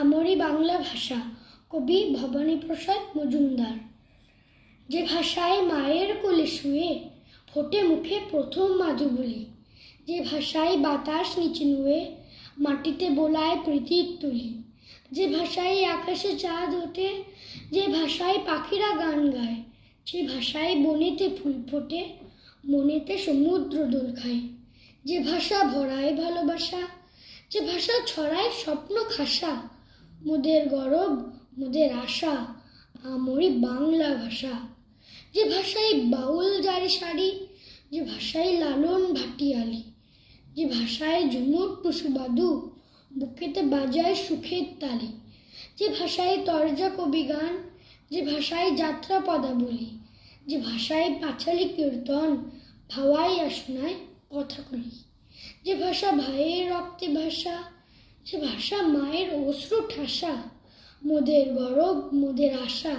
আমরি বাংলা ভাষা, কবি ভবানীপ্রসাদ মজুমদার। যে ভাষায় মায়ের কোলে শুয়ে ফোটে মুখে প্রথম মাধু বলি যে ভাষায় বাতাস নিচে নুয়ে মাটিতে বোলায় প্রীতির তুলি, যে ভাষায় আকাশে চাঁদ ওঠে, যে ভাষায় পাখিরা গান গায়, যে ভাষায় বনেতে ফুল ফোটে, মনেতে সমুদ্র দোল খায়। যে ভাষা ভরায় ভালোবাসা, যে ভাষা ছড়ায় স্বপ্ন খাসা মোদের গরব, মোদের আশা, আমরি বাংলা ভাষা। যে ভাষায় বাউল জারি শাড়ি, যে ভাষায় লালন ভাটিয়ালি, যে ভাষায় ঝুমুর টুসু বাদু বুকেতে বাজায় সুখের তালি। যে ভাষায় তরজা কবি গান, যে ভাষায় যাত্রা পদাবলী, যে ভাষায় পাঁচালি কীর্তন, ভাওয়াই আসনায় কথা কলি। যে ভাষা ভাইয়ের রক্তে ভাষা যে ভাষা মায়ের অশ্রু ঠাসা, মোদের গরব, মোদের আশা,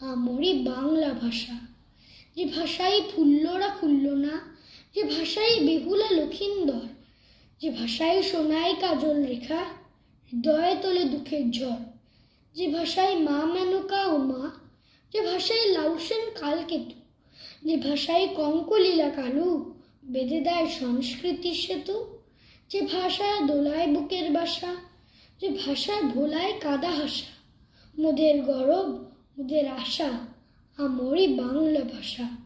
আমরি বাংলা ভাষা। যে ভাষায় ফুল্লরা খুলল না যে ভাষায় বেহুলা লক্ষিন্দর, যে ভাষায় সোনায় কাজল রেখা, হৃদয়ে তোলে দুঃখের ঝড়। যে ভাষায় মা মেনকা ও মা, যে ভাষায় লাউসেন কালকেতু যে ভাষায় কঙ্কলীলা কালু বেঁধে দেয় সংস্কৃতির সেতু। যে ভাষা দোলায় বুকের বাসা, যে ভাষায় ভোলায় কাদা হাসা, মোদের গরব, মোদের আশা, আমরি বাংলা ভাষা।